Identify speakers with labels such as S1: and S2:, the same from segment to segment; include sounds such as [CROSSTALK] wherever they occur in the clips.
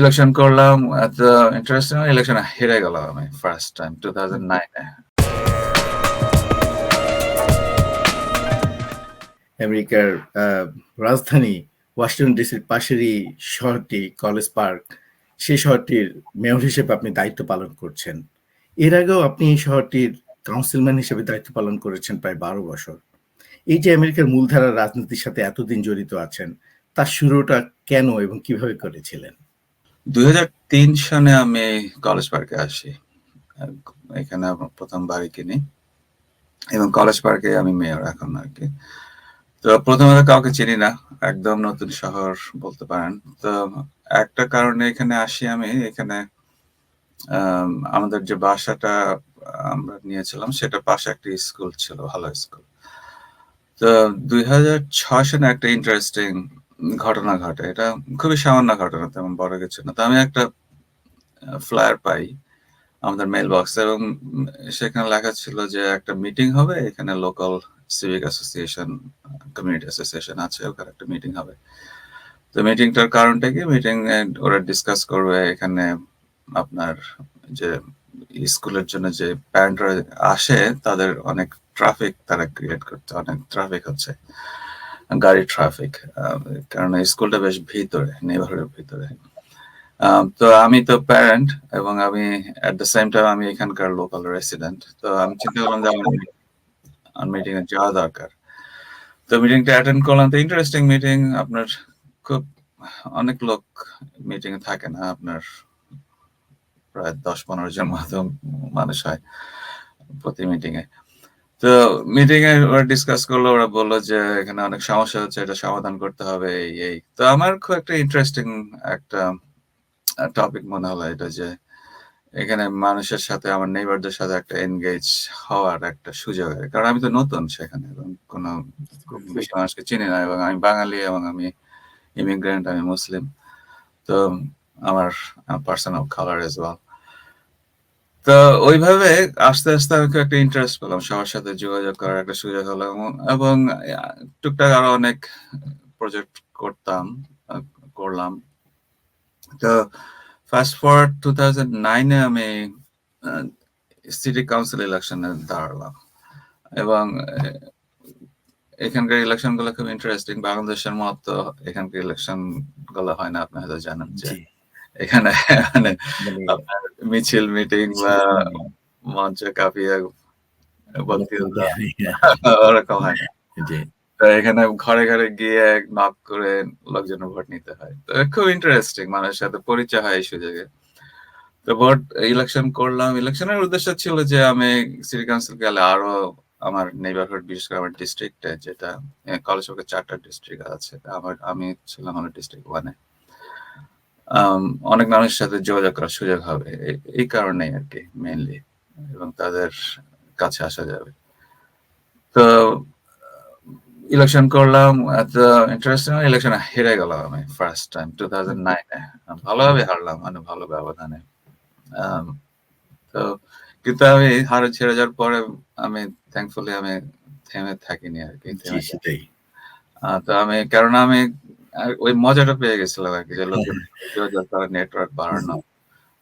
S1: Election করলাম, এত interesting election হেরে গেলাম আমি ফার্স্ট টাইম টু
S2: আমেরিকার রাজধানী ওয়াশিংটন ডিসির পাশেরই শহরটি, কলেজ পার্ক, সেই শহরটির মেয়র হিসেবে আপনি দায়িত্ব পালন করছেন। এর আগেও আপনি এই শহরটির কাউন্সিলম্যান হিসেবে দায়িত্ব পালন করেছেন প্রায় বারো বছর। এই যে আমেরিকার মূলধারার রাজনীতির সাথে এতদিন জড়িত আছেন, তার শুরুটা কেন এবং কীভাবে করেছিলেন?
S1: দুই হাজার তিন সনে আমি কলেজ পার্কে আসি। এখানে প্রথম বাড়ি কিনি। এবং কলেজ পার্কে আমি মেয়র এখন আর কি। তো প্রথমে তো কাউকে চিনি না একদম নতুন শহর বলতে পারেন। তো একটা কারণে এখানে আসি আমি এখানে আম, আমাদের যে বাসাটা আমরা নিয়েছিলাম সেটা পাশে একটা স্কুল ছিল ভালো স্কুল তো দুই হাজার ছয় সনে একটা ইন্টারেস্টিং ঘটনা ঘটে। এটা খুবই সামান্য ঘটনা, তেমন বড় কিছু না। তো আমি একটা ফ্লায়ার পাই আমাদের মেল বক্স এবং সেখানে লেখা ছিল যে একটা মিটিং হবে, এখানে local civic association community association আছে, ওখানে একটা মিটিং হবে। তো মিটিংটার কারণটা কি? মিটিং ওরা ডিসকাস করবে এখানে আপনার যে স্কুলের জন্য যে প্যারেন্টরা আসে, তাদের অনেক ট্রাফিক তারা ক্রিয়েট করতে, অনেক ট্রাফিক হচ্ছে। গাড়ি ট্রাফিক কারণ স্কুলটা বেশ ভিতরে নেইবারহুডের ভিতরে। তো আমি তো প্যারেন্ট এবং আমি এট দ্য সেম টাইম আমি এখানকার লোকাল রেসিডেন্ট তো আমি চিন্তা করলাম যে আমার মিটিং এ যাওয়া দরকার। তো মিটিংটা অ্যাটেন্ড করলাম। তো ইন্টারেস্টিং মিটিং আপনার খুব, অনেক লোক মিটিং এ থাকে না, আপনার প্রায় দশ পনেরো জন মতো মানুষ হয় প্রতি মিটিং এ তো মিটিং এ ওরা ডিসকাস করল ওরা বলল যে এখানে অনেক সমস্যা হচ্ছে এটা সমাধান করতে হবে এই এই। তো আমার খুব একটা ইন্টারেস্টিং একটা টপিক মনে হলো এটা যে এখানে মানুষের সাথে আমার নেইবারদের সাথে একটা এনগেজ হওয়ার একটা সুযোগ। কারণ আমি তো নতুন সেখানে এবং কোনো খুব বেশি মানুষকে চিনি না এবং আমি বাঙালি এবং আমি ইমিগ্রেন্ট আমি মুসলিম। তো আমার পার্সোনাল কালার এজ ওয়েল তো ওইভাবে আস্তে আস্তে আমি খুব একটা ইন্টারেস্ট পেলাম সবার সাথে যোগাযোগ করার একটা সুযোগ হলো এবং- টুকটাক আরও অনেক প্রজেক্ট করতাম করলাম। তো ফাস্ট ফরওয়ার্ড টু থাউজেন্ড নাইনে আমি সিটি কাউন্সিল ইলেকশনে দাঁড়ালাম এবং এখানকার ইলেকশনগুলো খুব ইন্টারেস্টিং বাংলাদেশের মতো এখানকার ইলেকশনগুলো হয় না আপনি হয়তো জানেন যে এখানে মানে
S2: মানে
S1: আপনার মিছিল মিটিং বা মঞ্চ কাঁপিয়ে বক্তৃতা [LAUGHS] ওরকম হয়।
S2: জি।
S1: তো এখানে ঘরে ঘরে গিয়ে নক করে লোকজনের ভোট নিতে হয়। তো খুব ইন্টারেস্টিং মানুষের সাথে পরিচয় হয় এই সুযোগে। তো ভোট ইলেকশন করলাম। ইলেকশনের উদ্দেশ্য ছিল যে আমি সিটি কাউন্সিল গেলে আরও আমার নেইবারহুড বিশেষ করে আমার ডিস্ট্রিক্টে যেটা কলেজ চারটা ডিস্ট্রিক্ট আছে। আমার আমি ছিলাম আমার ডিস্ট্রিক্ট ওয়ানে অনেক মানুষের সাথে যোগাযোগ করার সুযোগ হবে। এই- কারণেই আর কি মেইনলি এবং তাদের কাছে আসা যাবে। তো ইলেকশন করলাম এত ইন্টারেস্টিং ইলেকশন হেরে গেলাম আমি ফার্স্ট টাইম টু থাউজেন্ড নাইনে ভালোভাবে হারলাম মানে ভালো ব্যবধানে। তো কিন্তু আমি হারে ছেড়ে যাওয়ার পরে আমি থ্যাঙ্কফুলি আমি থেমে থাকিনি আর কি তো আমি কারণ আমি আর ওই মজাটা পেয়ে গেছিলাম আর কি যে লোকের নেটওয়ার্ক বাড়ানো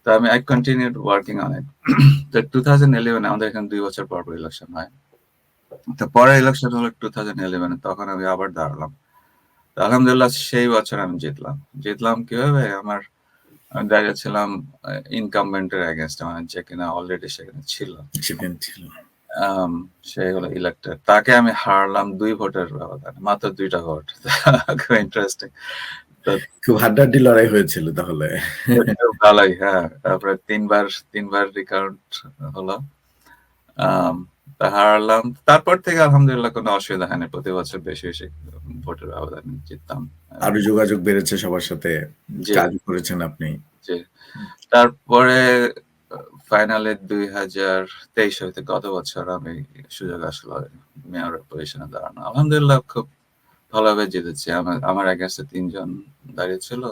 S1: তো আমি I continue working on it তো টু থাউজেন্ড ইলেভেন আমাদের এখানে দুই বছর পর পর ইলেকশন হয়। তো পরে ইলেকশন হলো টু থাউজেন্ড ইলেভেনে তখন আমি আবার দাঁড়ালাম। তো আলহামদুলিল্লাহ সেই বছর আমি জিতলাম। জিতলাম কীভাবে? আমার আমি দাঁড়িয়েছিলাম ইনকামবেন্টের এগেনস্টে মানে যে কিনা অলরেডি সেখানে ছিল। সে হলো ইলেক্টেড তাকে আমি হারলাম দুই ভোটের ব্যবধানে মাত্র দুইটা ভোট। [LAUGHS] খুব ইন্টারেস্টিং
S2: খুব হাড্ডাহাড্ডি লড়াই হয়েছিল তাহলে।
S1: ভালোই হ্যাঁ। তারপরে তিনবার তিনবার রিকাউন্ট হলো। হারালাম। তারপর থেকে আলহামদুলিল্লাহ কোনো অসুবিধা হয়নি প্রতি বছর বেশি বেশি ভোটের ব্যবধানে জিততাম।
S2: আরও যোগাযোগ বেড়েছে সবার সাথে। কাজ করেছেন আপনি।
S1: তারপরে ফাইনালে দুই হাজার তেইশ হইতে গত বছর আমি সুযোগ আসলো মেয়র পজিশনে দাঁড়ানো। আলহামদুলিল্লাহ, খুব ভালোভাবে জিতেছি। আমার আমার এগেন্সে তিনজন দাঁড়িয়ে ছিল।